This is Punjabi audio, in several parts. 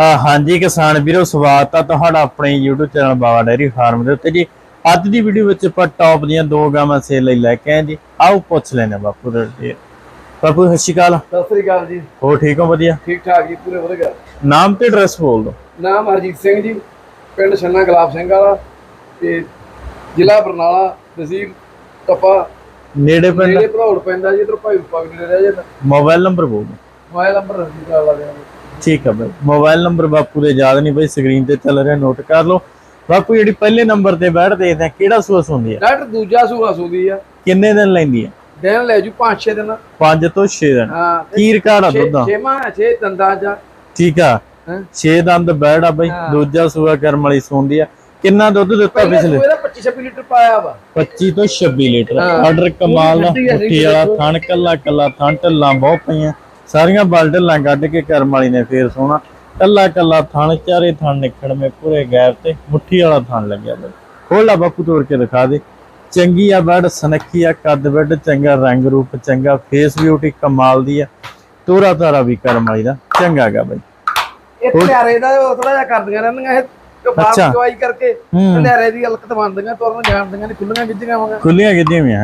ਹਾਂਜੀ ਕਿਸਾਨ ਵੀਰੋ ਸਵਾਗਤ ਆ ਤੁਹਾਡਾ ਆਪਣੇ YouTube channel Baba dairy farm ਦੇ ਉੱਤੇ ਜੀ। ਅੱਜ ਦੀ ਵੀਡੀਓ ਵਿੱਚ ਆਪਾਂ ਟੌਪ ਦੀਆਂ ਦੋ ਗਾਵਾਂ ਸੇਲ ਲਈ ਲੈ ਕੇ ਆਏ ਜੀ। ਆਓ ਪੁੱਛ ਲੈਣੇ ਬਾਪੂ ਦੇ ਜੀ ਬਾਪੂ ਸਤਿ ਸ਼੍ਰੀ ਅਕਾਲ। ਸਤਿ ਸ੍ਰੀ ਅਕਾਲ ਜੀ। ਹੋ ਠੀਕ ਹੋ? ਵਧੀਆ। ਠੀਕ ਠਾਕ ਜੀ ਪੂਰੇ ਵਧੀਆ। ਨਾਮ ਤੇ ਐਡਰੈਸ ਬੋਲ ਦਿਓ। ਨਾਮ ਹਰਜੀਤ ਸਿੰਘ ਜੀ ਪਿੰਡ ਛੰਨਾ ਗੁਲਾਬ ਸਿੰਘ ਵਾਲਾ ਤੇ ਜ਼ਿਲ੍ਹਾ ਬਰਨਾਲਾ ਤਹਿਸੀਲ ਟੱਪਾ ਨੇੜੇ ਪਿੰਡ ਨੇੜੇ ਭਰੌੜ ਪੈਂਦਾ ਜੀ ਇਧਰ ਭਾਈ ਰੂਪਾ ਵੀ ਨੇੜੇ ਰਹਿ ਜਾਂਦਾ। ਮੋਬਾਈਲ ਨੰਬਰ ਬੋਲ ਦਿਓ। ਮੋਬਾਈਲ ਨੰਬਰ ਰਣਜੀਤ ਵਾਲਾ ਦੇ ਠੀਕ ਹੈ ਬਾਈ। ਮੋਬਾਈਲ ਨੰਬਰ ਬਾਪੂ ਦੇ ਯਾਦ ਨਹੀਂ ਬਈ ਸਕਰੀਨ ਤੇ ਚੱਲ ਰਿਹਾ ਨੋਟ ਕਰ ਲਓ। ਬਾਪੂ ਜਿਹੜੀ ਪਹਿਲੇ ਨੰਬਰ ਤੇ ਬੈਠ ਦੇਖਦੇ ਆ ਕਿਹੜਾ ਸੂਸ ਹੁੰਦੀ ਆ? ਡਾਕਟਰ ਦੂਜਾ ਸੂਆ ਸੂਦੀ ਆ। ਕਿੰਨੇ ਦਿਨ ਲੈਂਦੀ ਆ? ਦਿਨ ਲੈ ਜੂ 5-6 ਦਿਨ। 5 ਤੋਂ 6 ਦਿਨ। ਹਾਂ ਕੀ ਰਿਕਾਰਡ ਆ ਦੁੱਧ ਦਾ? ਛੇਵਾਂ ਛੇ ਦੰਦਾਂ ਚ ਠੀਕ ਆ। ਹੈਂ? 6 ਦੰਦ ਬੈੜ ਆ ਬਈ। ਦੂਜਾ ਸੂਆ ਕਰਮ ਵਾਲੀ ਸੂੰਦੀ ਆ। ਕਿੰਨਾ ਦੁੱਧ ਦਿੱਤਾ ਪਿਛਲੇ? ਸੂਏ ਦਾ 25-26 ਲੀਟਰ ਪਾਇਆ ਵਾ। 25 ਤੋਂ 26 ਲੀਟਰ। ਆਰਡਰ ਕਮਾਲ ਆ, ਮੁੱਠੀ ਵਾਲਾ ਥਣ ਕੱਲਾ ਕੱਲਾ ਥਣ ਢੱਲਾਂ ਬਹੁਤ ਪਈਆਂ। ਸਾਰੀਆਂ ਬਲ ਢੱਲਾਂ ਕੱਢ ਕੇ ਕਰਮ ਵਾਲੀ ਨੇ ਫੇਰ ਸੋਣਾ। ਕੱਲਾ ਕੱਲਾ ਥਣ ਚਾਰੇ ਥਣ ਨਿਕੜਵੇਂ ਪੂਰੇ ਗੈਪ ਤੇ ਮੁੱਠੀ ਵਾਲਾ ਥਣ ਲੱਗਿਆ ਬਈ ਖੋਲ ਬਾਪੂ ਤੋੜ ਕੇ ਦਿਖਾ ਦੇ। ਚੰਗੀ ਆ ਬੈਡ ਸਨੱਖੀ ਆ ਕੱਦ ਬੈਡ ਚੰਗਾ ਰੰਗ ਰੂਪ ਚੰਗਾ ਫੇਸ ਬਿਊਟੀ ਕਮਾਲ ਦੀ ਆ। ਤੋਰਾ ਤਾਰਾ ਵੀ ਕਰਮ ਵਾਲੀ ਦਾ ਚੰਗਾ ਗਾ ਬਈ। ਇਹ ਧਿਆਰੇ ਦਾ ਥੋੜਾ ਜਿਹਾ ਕਰਦੀਆਂ ਰਹਿੰਦੀਆਂ ਇਹ। ਬਾਪ ਚਵਾਈ ਕਰਕੇ ਧਿਆਰੇ ਦੀ ਹਲਕਤ ਬਣਦੀਆਂ ਤੁਰਨ ਜਾਣਦੀਆਂ ਨਹੀਂ ਖੁੱਲੀਆਂ ਗਿੱਜੀਆਂ ਵਾਂਗਾ। ਖੁੱਲੀਆਂ ਵੀ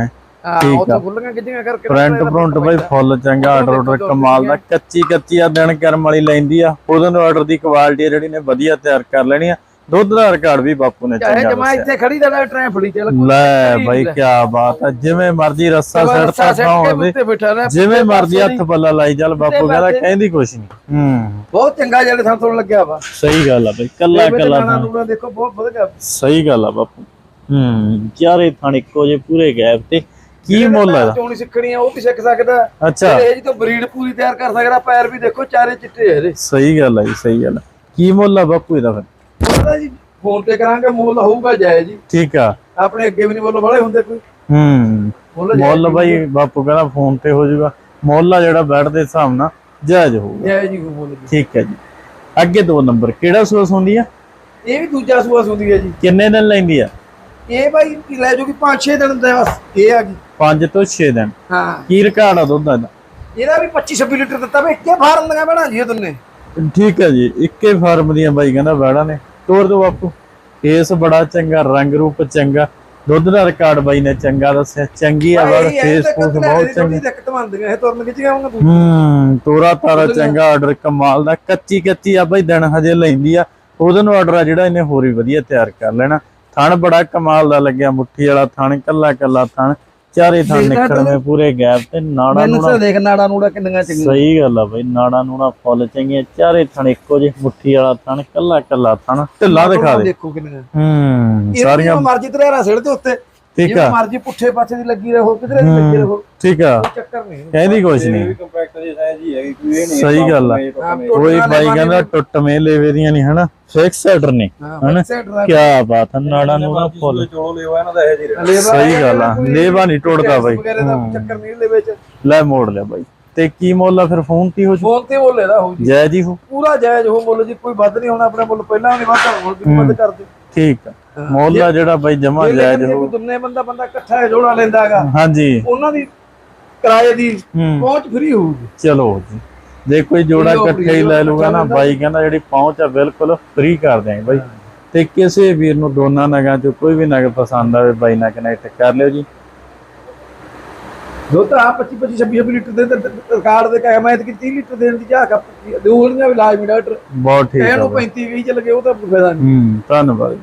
ਠੀਕ ਆ। ਖੁੱਲੀਆਂ ਗਿੱਜੀਆਂ ਕਰਕੇ ਫਰੰਟ ਫਰੰਟ ਬਈ ਫੁੱਲ ਚੰਗਾ ਆਰਡਰ ਆਰਡਰ ਕਮਾਲ ਦਾ ਕੱਚੀ ਕੱਚੀ ਆ ਦਿਨ ਕਰਮ ਵਾਲੀ ਲੈਂਦੀ ਆ। ਉਹਦੇ ਨੂੰ ਆਰਡਰ ਦੀ ਕੁਆਲਿਟੀ ਜਿਹੜੀ ਨੇ ਵਧੀਆ ਤਿਆਰ ਕਰ ਲੈਣੀ ਆ। ਦੁੱਧ ਦਾ ਰਿਕਾਰਡ ਵੀ ਬਾਪੂ ਨੇ ਚਾਹੇ ਚੰਗਾ ਜਮਾ ਇੱਥੇ ਖੜੀ ਦਾ ਫੜੀ ਚੱਲ ਲੈ ਬਾਈ ਕੀ ਬਾਤ ਆ। ਜਿਵੇਂ ਮਰਜ਼ੀ ਰੱਸਾ ਸੜਤਾ ਖਾਉਣ ਜਿਵੇਂ ਮਰਜ਼ੀ ਹੱਥ ਪੱਲਾ ਲਾਈ ਚੱਲ ਬਾਪੂ ਕਹਿੰਦਾ ਕਹਿੰਦੀ ਕੁਛ ਨਹੀਂ। ਹੂੰ। ਬਹੁਤ ਚੰਗਾ ਜਿਹੜੇ ਥਾਂ ਤੋਂ ਲੱਗਿਆ ਵਾ। ਸਹੀ ਗੱਲ ਆ ਬਈ ਕੱਲਾ ਕੱਲਾ ਦੇਖੋ ਬਹੁਤ ਵਧੀਆ। ਸਹੀ ਗੱਲ ਆ ਬਾਪੂ। ਹੂੰ ਚਾਰੇ ਥਾਂ ਇੱਕੋ ਜੇ ਪੂਰੇ ਗੈਪ ਤੇ ਕੀ ਮੁੱਲ ਆ? ਇਹਦਾ? ਚੋਣੀ ਸਿੱਖਣੀ ਆ ਉਹ ਵੀ ਸਿੱਖ ਸਕਦਾ। ਅੱਛਾ। ਇਹ ਜੀ ਤੋਂ ਬਰੀਡ ਪੂਰੀ ਤਿਆਰ ਕਰ ਸਕਦਾ ਪੈਰ ਵੀ ਦੇਖੋ ਚਾਰੇ ਚਿੱਟੇ ਇਹਦੇ। ਸਹੀ ਗੱਲ ਆ ਜੀ ਸਹੀ ਗੱਲ ਆ। ਕੀ ਮੁੱਲ ਆ ਬਾਪੂ ਇਹਦਾ ਫਿਰ? ਉਹਦਾ ਜੀ ਫੋਨ ਤੇ ਕਰਾਂਗੇ ਮੁੱਲ ਹੋਊਗਾ ਜਾਇਜ਼ ਜੀ। ਠੀਕ ਆ। ਆਪਣੇ ਅੱਗੇ ਵੀ ਨਹੀਂ ਮੁੱਲ ਵਾਲੇ ਹੁੰਦੇ ਕੋਈ। ਹੂੰ ਮੁੱਲ ਬਾਈ ਬਾਪੂ ਕਹਿੰਦਾ ਫੋਨ ਤੇ ਹੋ ਜਾਊਗਾ। ਮੁੱਲ ਆ ਜਿਹੜਾ ਬੈਠ ਦੇ ਹਿਸਾਬ ਨਾਲ ਜਾਇਜ਼ ਹੋਊਗਾ। ਜਾਇਜ਼ ਜੀ ਮੁੱਲ ਠੀਕ ਹੈ ਜੀ। ਅੱਗੇ ਦੋ ਨੰਬਰ ਕਿਹੜਾ ਸੂਸ ਹੁੰਦੀ ਆ? ਇਹ ਵੀ ਦੂਜਾ ਸੂਆ ਸੁੰਦੀ ਹੈ ਜੀ। ਕਿੰਨੇ ਦਿਨ ਲੈਂਦੀ ਆ? ਇਹ ਬਾਈ ਲੈ ਜੂਗੀ 5-6 ਦਿਨ ਦਾ ਬਸ ਇਹ ਆ ਗਈ। 5 ਤੋਂ 6 ਦਿਨ। ਹਾਂ। ਕੀ ਰਿਕਾਰਡ ਆ ਦੁੱਧ ਦਾ? ਇਹਦਾ ਵੀ 25-26 ਲੀਟਰ ਦਿੱਤਾ ਵੇ ਇੱਕੇ ਫਾਰਮ ਦੀਆਂ ਬਣਾ ਜੀ ਤੁੰਨੇ ਠੀਕ ਹੈ ਜੀ ਇੱਕੇ ਫਾਰਮ ਦੀਆਂ ਬਾਈ ਕਹਿੰਦਾ ਬੈੜਾ ਨੇ। ਤੋਰ ਦੋ ਬਾਪੂ। ਫੇਸ ਬੜਾ ਚੰਗਾ ਰੰਗ ਰੂਪ ਚੰਗਾ। ਦੁੱਧ ਦਾ ਰਿਕਾਰਡ ਬਾਈ ਨੇ ਚੰਗਾ ਦੱਸਿਆ ਚੰਗੀ ਆ ਬੜ ਫੇਸ ਫੂਸ ਬਹੁਤ ਚੰਗਾ। ਦਿੱਕਤ ਮੰਨਦੀਆਂ ਇਹ ਤੁਰਨ ਗਿਆ ਤੂੰ। ਹੂੰ ਤੋਰਾ ਤਾਰਾ ਚੰਗਾ ਆਰਡਰ ਕਮਾਲ ਦਾ ਕੱਚੀ ਕੱਚੀ ਆ ਬਈ ਦਿਨ ਹਜੇ ਲੈਂਦੀ ਆ। ਉਹਦੇ ਨੂੰ ਆਰਡਰ ਆ ਜਿਹੜਾ ਇਹਨੇ ਹੋਰ ਵੀ ਵਧੀਆ ਤਿਆਰ ਕਰ ਲੈਣਾ। ਥਣ ਬੜਾ ਕਮਾਲ ਦਾ ਲੱਗਿਆ ਮੁੱਠੀ ਵਾਲਾ ਥਣ ਕੱਲਾ ਕੱਲਾ ਥਣ। ਚਾਰੇ ਥਣ ਨਿਕਲਵੇਂ ਪੂਰੇ ਗੈਪ ਤੇ ਨਾੜਾ ਮੈਨੂੰ ਨੂੜਾ ਤਾਂ ਦੇਖ ਨਾੜਾ ਨੂੜਾ ਕਿੰਨੀਆਂ ਚੰਗੀਆਂ। ਸਹੀ ਗੱਲ ਆ ਬਈ ਨਾੜਾ ਨੂੜਾ ਫੁੱਲ ਚੰਗੀਆਂ ਚਾਰੇ ਥਣ ਇੱਕੋ ਜਿਹੇ ਮੁੱਠੀ ਵਾਲਾ ਥਣ ਕੱਲਾ ਕੱਲਾ ਥਣ। ਢਿੱਲਾ ਦਿਖਾ ਦੇ। ਦੇਖੋ ਕਿੰਨੀਆਂ। ਹੂੰ ਸਾਰੀਆਂ ਸਾਰੀਆਂ ਮਰਜ਼ੀ ਤੇਰਾ ਸਿਰ ਦੇ ਉੱਤੇ। ਠੀਕ ਆ। ਮਰਜ਼ੀ ਪੁੱਠੇ ਪਾਸੇ ਦੀ ਲੱਗੀ ਰਹੋ ਕਿਧਰੇ ਦੀ ਲੱਗੀ ਰਹੋ। ਠੀਕ ਆ। ਚੱਕਰ ਨਹੀਂ। ਕਹਿੰਦੀ ਕੁਛ ਨਹੀਂ। ਕੰਪੈਕਟ ਦੀ ਸਾਈਜ਼ ਹੀ ਹੈਗੀ ਕੋਈ ਇਹ ਨਹੀਂ ਸਹੀ ਗੱਲ ਆ। ਹਾਂ, ਕੋਈ ਬਾਈ ਕਹਿੰਦਾ ਟੁੱਟਵੇਂ ਲੇਵੇ ਦੀਆਂ ਨਹੀਂ ਹਨਾ? ਫਿਕਸ ਸੈਟਰ ਨੇ ਹਾਂ ਹਨਾ? ਕੀ ਬਾਤ ਹੈ ਨਾੜਾ ਨੂੜਾ ਫੁੱਲ। ਚੋਲੋ ਲਿਓ ਇਹਨਾਂ ਦਾ ਇਹ ਜੀ ਲੇਵਾ ਸਹੀ ਗੱਲ ਆ ਲੇਵਾ ਨਹੀਂ ਟੁੱਟਦਾ ਬਾਈ। ਚੱਕਰ ਨਹੀਂ ਇਹਦੇ ਵਿੱਚ। ਲੈ ਮੋੜ ਲਿਆ ਬਾਈ। ਤੇ ਕੀ ਮੁੱਲ ਆ ਫਿਰ ਫੋਨ ਤੇ ਹੋ ਜੂ? ਫੋਨ ਤੇ ਬੋਲੇ ਦਾ ਹੋ ਜੀ। ਜੈ ਜੀ ਹੋ? ਪੂਰਾ ਜਾਇਜ਼ ਹੋ ਮੁੱਲ ਜੀ ਕੋਈ ਵੱਧ ਨਹੀਂ ਹੋਣਾ ਆਪਣੇ ਮੁੱਲ ਪਹਿਲਾਂ ਨਹੀਂ ਵੱਧ ਹੁਣ ਵੀ ਵੱਧ ਕਰ ਦੇ ਠੀਕ ਆ। ਮੁੱਲ ਜਿਹੜਾ ਬਾਈ ਜਮਾ ਜਾਇਜ਼ ਹੋ ਦੁੰਨੇ ਬੰਦਾ ਬੰਦਾ ਇਕੱਠਾ ਹੈ ਜੋੜਾ ਲੈਂਦਾ ਹੈਗਾ ਹਾਂਜੀ। ਉਹਨਾਂ ਦੀ ਕਿਰਾਏ ਦੀ ਹੂੰ। ਪਹੁੰਚ ਫ੍ਰੀ ਹੋਊਗੀ। ਚਲੋ ਜੀ। ਜੇ ਕੋਈ ਜੋੜਾ ਇਕੱਠੇ ਹੀ ਲੈ ਲੂਗਾ ਨਾ ਬਾਈ ਕਹਿੰਦਾ ਜਿਹੜੀ ਪਹੁੰਚ ਆ ਬਿਲਕੁਲ ਫ੍ਰੀ ਕਰ ਦਿਆਂਗੇ ਬਾਈ। ਤੇ ਕਿਸੇ ਵੀਰ ਨੂੰ ਦੋਨਾਂ ਨਗਾਂ ਚੋਂ ਕੋਈ ਵੀ ਨਗ ਪਸੰਦ ਆਵੇ ਬਾਈ ਨਾਲ ਕਨੈਕਟ ਕਰ ਲਿਓ ਜੀ। ਦੁੱਧ ਆ 25 25 26 26 ਲੀਟਰ ਦੇ ਤੇ ਰਿਕਾਰਡ ਦੇ ਕਹਿ ਮੈਂ ਤੇ 30 ਲੀਟਰ ਦੇਣ ਦੀ ਝਾਕ ਦੂਲੀਆਂ ਵੀ ਲਾਜ਼ਮੀ ਡਾਕਟਰ। ਬਹੁਤ ਠੀਕ ਆ ਇਹਨੂੰ ਬਾਈ। 35 20 ਚ ਲਗੇ ਉਹ ਤਾਂ ਫਾਇਦਾ ਨਹੀਂ। ਹੂੰ ਧੰਨਵਾਦ।